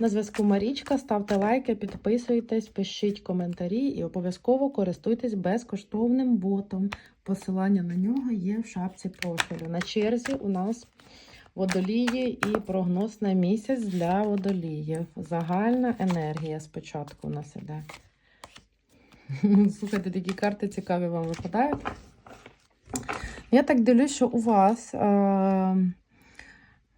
На зв'язку Марічка. Ставте лайки, підписуйтесь, пишіть коментарі і обов'язково користуйтесь безкоштовним ботом. Посилання на нього є в шапці профілю. На черзі у нас водолії і прогноз на місяць для водоліїв. Загальна енергія спочатку у нас іде. Слухайте, такі карти цікаві вам випадають. Я так дивлюсь, що у вас е,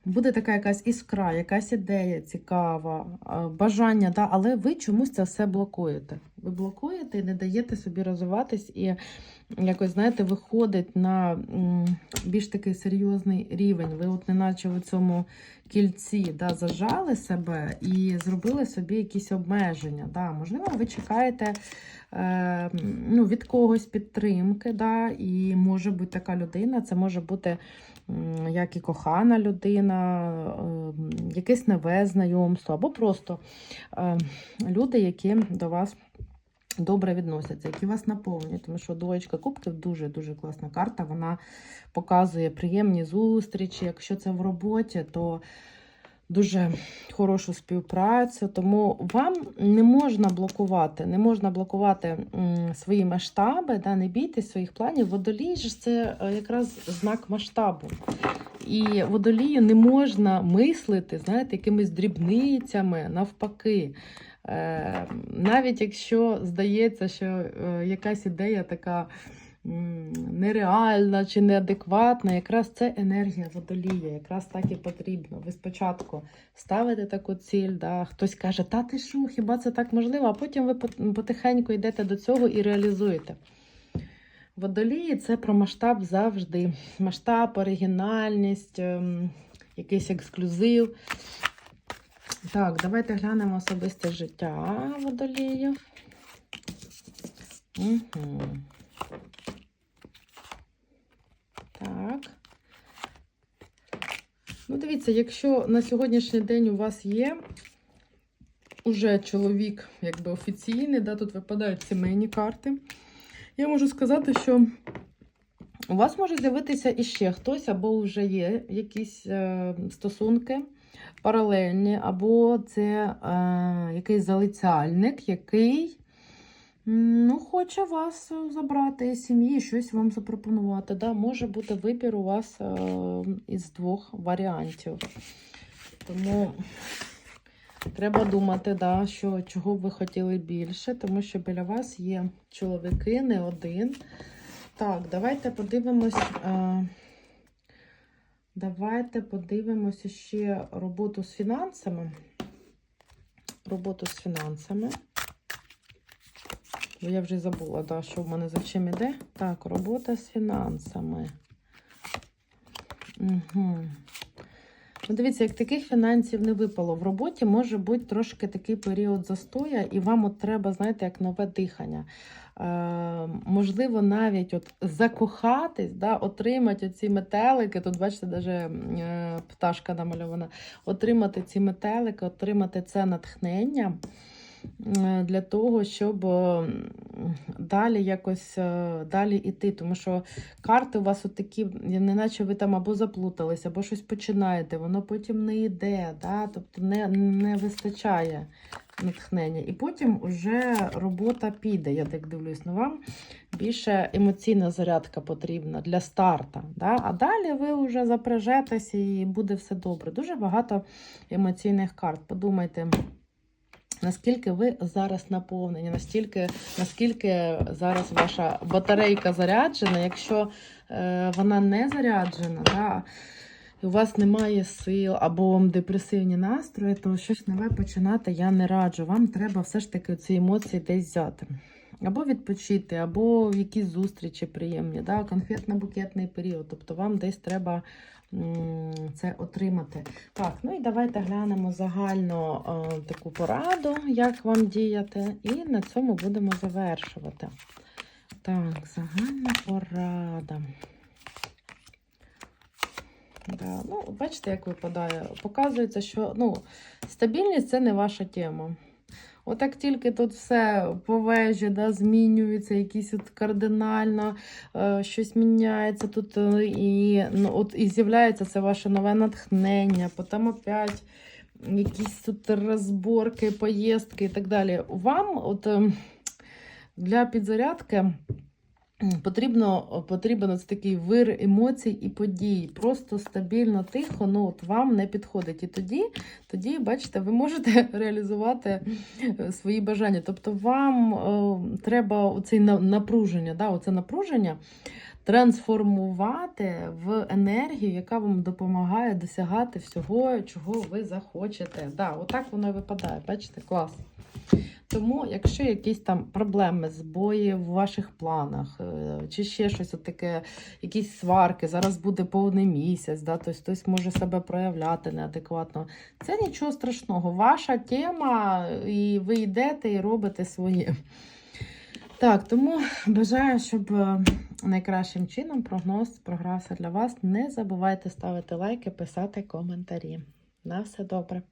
буде така якась іскра, якась ідея цікава, е, бажання, да, але ви чомусь це все блокуєте. Ви блокуєте і не даєте собі розвиватись і якось, знаєте, виходить на більш такий серйозний рівень. Ви от неначе в цьому кільці да, зажали себе і зробили собі якісь обмеження. Да. Можливо, ви чекаєте е, ну, від когось підтримки, да, і може бути така людина, це може бути як і кохана людина, е, якесь нове знайомство, або просто е, люди, які до вас добре відносяться, які вас наповнюють. Тому що двоєчка кубків дуже-дуже класна карта. Вона показує приємні зустрічі. Якщо це в роботі, то дуже хорошу співпрацю. Тому вам не можна блокувати, не можна блокувати свої масштаби, да, не бійтесь своїх планів. Водолій ж це е, якраз знак масштабу. І водолію не можна мислити, знаєте, якимись дрібницями, навпаки. Е, навіть якщо здається, що е, якась ідея така нереальна чи неадекватна, якраз це енергія водолія, якраз так і потрібно. Ви спочатку ставите таку ціль, да, хтось каже, та ти що, хіба це так можливо, а потім ви потихеньку йдете до цього і реалізуєте. Водолії це про масштаб завжди. Масштаб, оригінальність, ем, якийсь ексклюзив. Так, давайте глянемо особисте життя водоліїв. Угу. Так. Ну, дивіться, якщо на сьогоднішній день у вас є уже чоловік, якби офіційний, да, тут випадають сімейні карти. Я можу сказати, що у вас може з'явитися іще хтось, або вже є якісь е, стосунки паралельні, або це е, якийсь залицяльник, який ну, хоче вас забрати із сім'ї, щось вам запропонувати. Да? Може бути вибір у вас е, із двох варіантів. Тому треба думати, да, що, чого б ви хотіли більше, тому що біля вас є чоловіки, не один. Так, давайте подивимось. Е, Давайте подивимося ще роботу з фінансами. Роботу з фінансами. Бо я вже забула, да, що в мене за чим іде. Так, робота з фінансами. Угу. Ну, дивіться, як таких фінансів не випало в роботі, може бути трошки такий період застоя, і вам от треба, знаєте, як нове дихання. Е, можливо, навіть от закохатись, да, отримати ці метелики. Тут, бачите, навіть е, пташка намальована. Отримати ці метелики, отримати це натхнення е, для того, щоб далі якось е, далі йти. Тому що карти у вас такі, неначе ви там або заплутались, або щось починаєте, воно потім не йде, да? тобто не, не вистачає натхнення. І потім вже робота піде, я так дивлюсь на вам. Більше емоційна зарядка потрібна для старта. Да? А далі ви вже запряжетеся і буде все добре. Дуже багато емоційних карт. Подумайте. Наскільки ви зараз наповнені, настільки, наскільки зараз ваша батарейка заряджена, якщо е, вона не заряджена, да, і у вас немає сил або депресивні настрої, то щось нове починати я не раджу. Вам треба все ж таки ці емоції десь взяти. Або відпочити, або в якісь зустрічі приємні, да, конфетно-букетний період. Тобто вам десь треба це отримати. Так, ну і давайте глянемо загальну е, таку пораду, як вам діяти, і на цьому будемо завершувати. Так, загальна порада. Да, ну, бачите, як випадає. Показується, що ну, стабільність це не ваша тема. Отак тільки тут все по вежі да, змінюється, якісь от кардинально е, щось міняється тут, е, і, ну, от, і з'являється це ваше нове натхнення, потім опять якісь тут розборки, поїздки і так далі. Вам от ем, для підзарядки потрібно, потрібен ось такий вир емоцій і подій. Просто стабільно, тихо, ну от вам не підходить. І тоді, тоді, бачите, ви можете реалізувати е, свої бажання. Тобто вам е, треба оце на- напруження, да, оце напруження трансформувати в енергію, яка вам допомагає досягати всього, чого ви захочете. Да, отак воно і випадає. Бачите, клас. Тому, якщо якісь там проблеми, збої в ваших планах, е, чи ще щось таке, якісь сварки, зараз буде повний місяць, да, тобто хтось може себе проявляти неадекватно. Це нічого страшного. Ваша тема, і ви йдете і робите своє. Так, тому бажаю, щоб е, найкращим чином прогноз програвся для вас. Не забувайте ставити лайки, писати коментарі. На все добре.